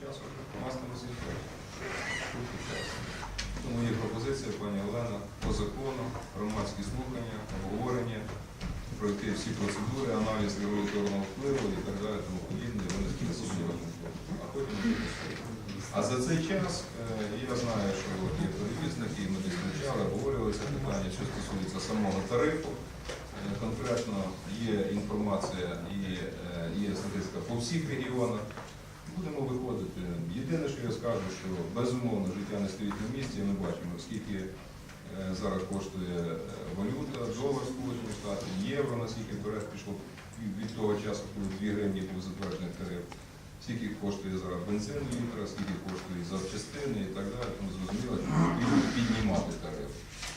часу масне носити. Тому є пропозиція, пані Олена, по закону, громадські слухання, обговорення, пройти всі процедури, аналіз регуляторного впливу і так далі, тому подібне, такі судді А потім. А за цей час е, я знаю, що є перевізники, ми десь вивчали, обговорювали це питання, що стосується самого тарифу. Е, Конкретно є інформація і е, є статистика по всіх регіонах. Будемо виходити. Єдине, що я скажу, що безумовно життя не стоїть на місці, ми бачимо, скільки е, зараз коштує е, валюта, долар Сполучені Штати, євро, наскільки вперед пішло від- того часу, коли 2 гривні був затверджений тариф, скільки коштує зараз бензин літра, скільки коштує запчастини і так далі. Тому зрозуміло, що потрібно піднімати тариф.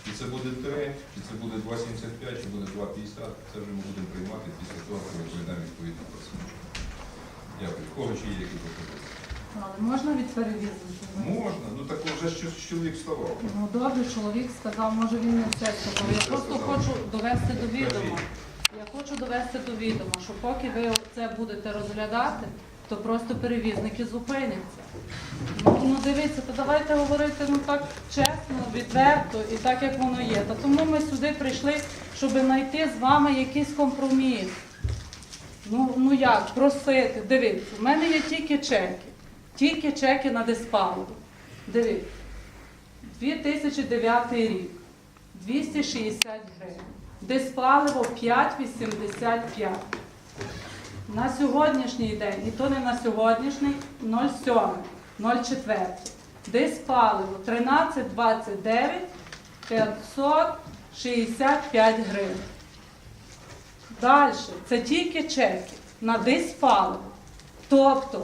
І це буде 3, чи це буде 2,75, чи буде 2,50, це вже ми будемо приймати після того, коли відповідну процедуру. Дякую. В Кого ще є які пропозиції? Але можна від перевізника? Можна, ну так вже щось чоловік вставав. Ну добре, чоловік сказав, може він не все сказав. Я просто хочу довести до відома. Я хочу довести до відома, що поки ви це будете розглядати, то просто перевізники зупиняться. Ну, ну дивіться, то давайте говорити ну так чесно, відверто і так, як воно є. Та тому ми сюди прийшли, щоб знайти з вами якийсь компроміс. Ну, ну як, просити. Дивіться, в мене є тільки чеки. Тільки чеки на диспаливо. Дивіться. 2009 рік. 260 гривень. Диспаливо 5,85. На сьогоднішній день, і то не на сьогоднішній, 0,7, 0,4. Диспаливо 13,29, 565 гривень. Далі, це тільки чеки на диспаливо. Тобто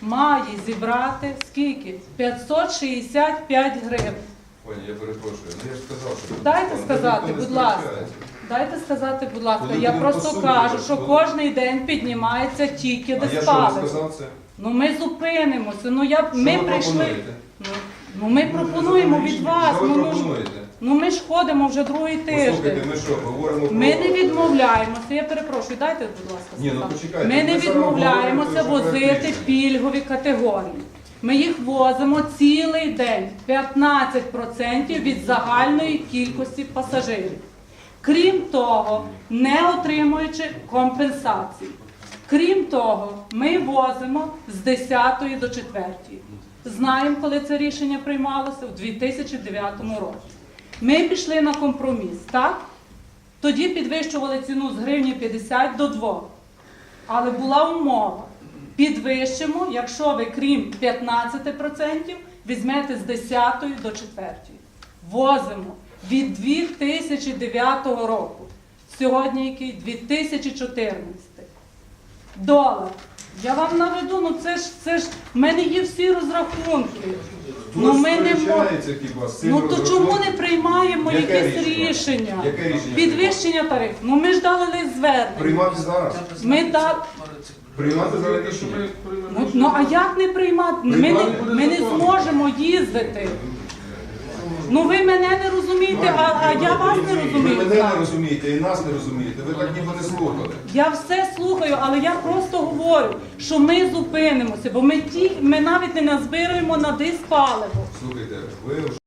має зібрати скільки? 565 гривень. Пані, я перепрошую. Ну я ж сказав, що Дайте сказати, не будь ласка. сперечається. Дайте сказати, будь ласка, Коли я будемо просто кажу, що коли- кожен день піднімається тільки А я що вам диспаливо. сказав це? Ну ми зупинимося. Ну я Що ми ви прийшли. пропонуєте? Ну, ну ми пропонуємо від вас. Ну, ну, ж- пропонуєте? Ну ми ж ходимо вже другий Послухайте, тиждень. ми що, говоримо про... Ми не відмовляємося. Я перепрошую, дайте, будь ласка. Ні, ну сказати. почекайте, Ми не ми зараз відмовляємося говоримо, возити практично. пільгові категорії. Ми їх возимо цілий день 15% від загальної кількості пасажирів. Крім того, не отримуючи компенсації. Крім того, ми возимо з 10 до 4. Знаємо, коли це рішення приймалося у 2009 році. Ми пішли на компроміс, так? Тоді підвищували ціну з гривні 50 до 2. Але була умова. Підвищимо, якщо ви крім 15% візьмете з 10 до 4. Возимо від 2009 року. Сьогодні який 2014. Долар. Я вам наведу, ну це ж це ж в мене є всі розрахунки. Ну ми не цим Ну то чому не приймаємо Яке якесь рішення? рішення? Яке рішення? Підвищення тарифу. Ну ми ж дали лист звернення. Приймати зараз. Ми да... Приймати зараз рішення. ну, ну а як не приймати? Ми не, Приймати ми не зможемо їздити. Ну ви мене не розумієте, а, а я вас не Ви розумію. мене не розумієте і нас не розумієте. Ви так ніби не слухали. Я все слухаю, але я просто говорю, що ми зупинимося, бо ми ті, ми навіть не назбираємо на диспаливо. Слухайте, ви вже